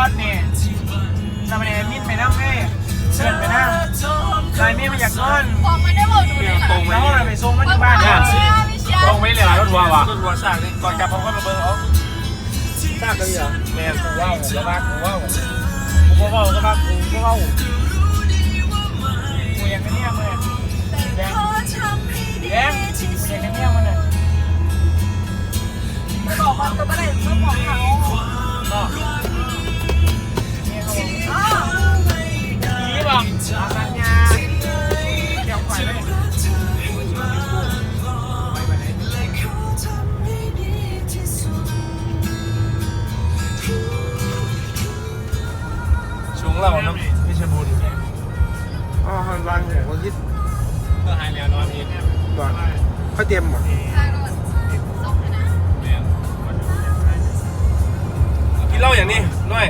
อดเนี่ยทำไมมินไปนั่งแม่เชิญไปนั่งนายเม่มาอยากนอนบอกม่ได้บอกดูเลยตรงน้องไปส่งมันที่บ้านเนี่ยตรงไม่เลยรถวัวว่ะต้นหัวสากนี่ก่อนกลับผมก็มาเบอร์เอาสั่งกันเหรอแม่กูว่ากูก็ว่ากูว่ากูก็ว่าก็ว่ากูก็ว่ากู นเหล้าอย่างนี้น้อย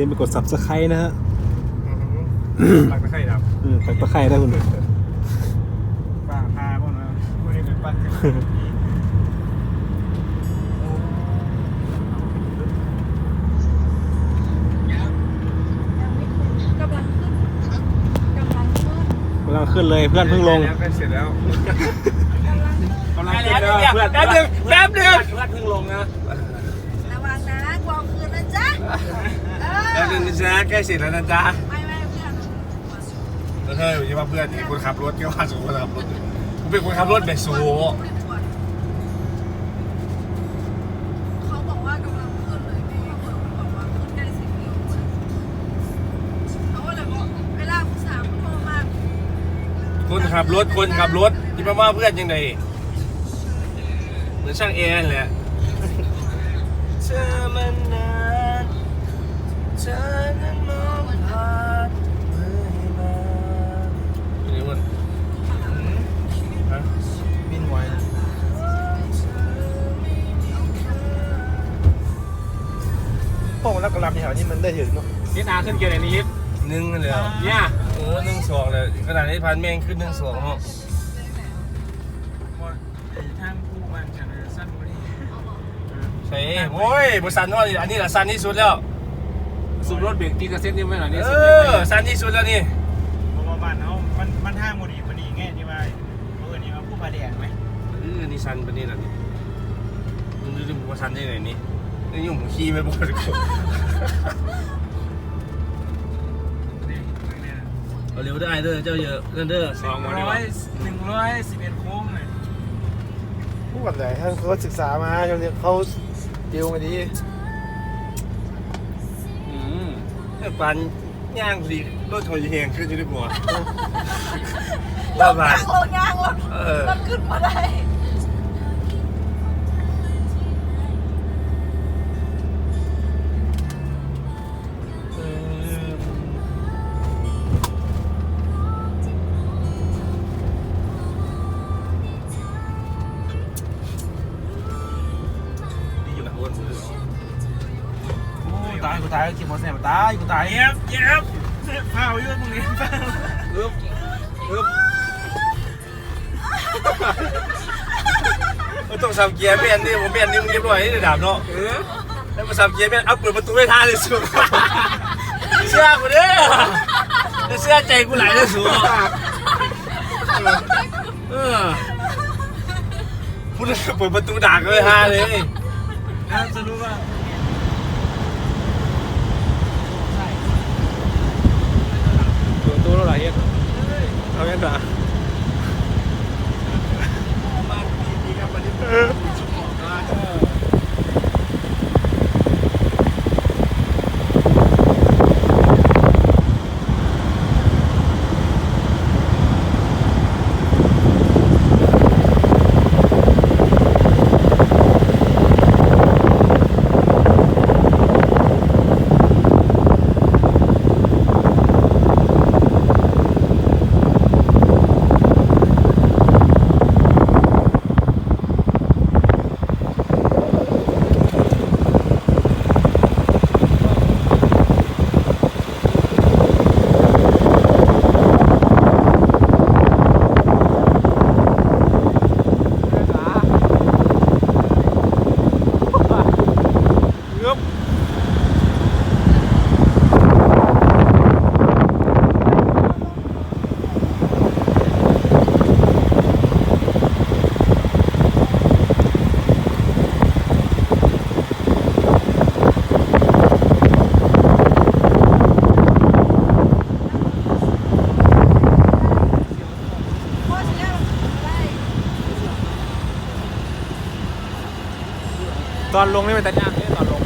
ลืมไปกด subscribe นะฮะหลักตะไคร่ดับอืมตักตะไคร้ได้คุณป้าพาพวกนั้นพวกนี้เป็นปั้นกันกำลังขึ้นกำลังขึ้นกำลังขึ้นเลยเพื่อนเพิ่งลงแล้วเสร็จแล้วกำลังกำลังขึ้นแล้วเพื่อนแป๊บนึงแป๊บนึงเพื่อนเพิ่งลงนะระวังนะกวางคืนนะจ๊ะ เอแป๊บอนึงนะจ๊ะใกล้เสร็จแล้วนะจ๊ะไม่ไม่เพื่อนแล้วเธออยู่ที่ว่าเพื่อนที่คนขับรถก็ว่าสูงคนขับรถกูเป็นคนขับรถแบบสูเขาบอกว่ากำลังขึ้นเลยพี่คนบอกว่าขึ้นได้สิบกิโลเขาก็เลยบอกเวลาผู้สาวโทรมาคนขับรถคนขับรถที่มาว่าเพื่อนยังไงเหมือนช่างแอร์แหละเธอมันนา นเธอนั้นมองผ่านเมื่าเป็นไงวะฮะบินไวพวกมันแล้วกระลำแถวนี้มันได้ถึงเนาะนี่นาขึ้นเกียร์ไหนนี้หนึ่งเลยเหรอเนี่ยโอ้หนึ่งสองเลยขนาดนี้พันแม่งขึ้นหนึ่งสองเนาะทางผู้มันจะสั้นกว่านี้ใช่โอ้ยบสันว่าอันนี้แหละสันที่สุดแล้ว สูบรถเบรกตีกระเซ็นนี่ไม่หน่อยนี่เออสันที่สุดแล้วนี่ เพราะว่าบ้านเขามันมันทางพอดีพอดีไงที่ว่าเออนี่มาผู้พาแดงไหมเออนี่สันปะนี่แหละนี่มึงดูดิว่าสันได้ไงนี่นี่ยุ่งผมขี้ไปหมดเลยเอาเร็วได้เด้อเจ้าเยอะนั่นเด้อสองวันร้นี้อยหนึ่งร้อยสิบเอ็ดโค้งเลยพวกแบบไหนท่านเขาศึกษามาช่วงนี้เขาดิวมาดี ปันย่างสิรถถอยแหงขึ้นอยู่ที่หัวรถพักรถย่างรถเออรถขึ้นมาได้ดีอยู่นะอ้วน ตายกูตายกินหมดแซ่บตายกูตายเย็บเย็บเฝ้าอยู่มึงนี่เฝ้าอึ๊บอึ๊บมันต้องสับเกียร์เปลี่ยนนี่ผมเปลี่ยนนี่มึงเรียบร้อยนี่ดาบเนาะเออแล้วมาสับเกียร์เปลี่ยนเอาเปิดประตูให้ท่าเลยสุดเชื่อกูเด้อเชื่อใจกูไหลเลยสุดเออพูดเปิดประตูด่าเลยฮาเลยแล้วจะรู้ว่า ตัวตัวเราหลายเฮ็ดเอาเฮ็ดนะ เงือบ พ่อจะเรียกอะไร ตอนลงนี่เป็นตัดยากเนี่ยตอนลง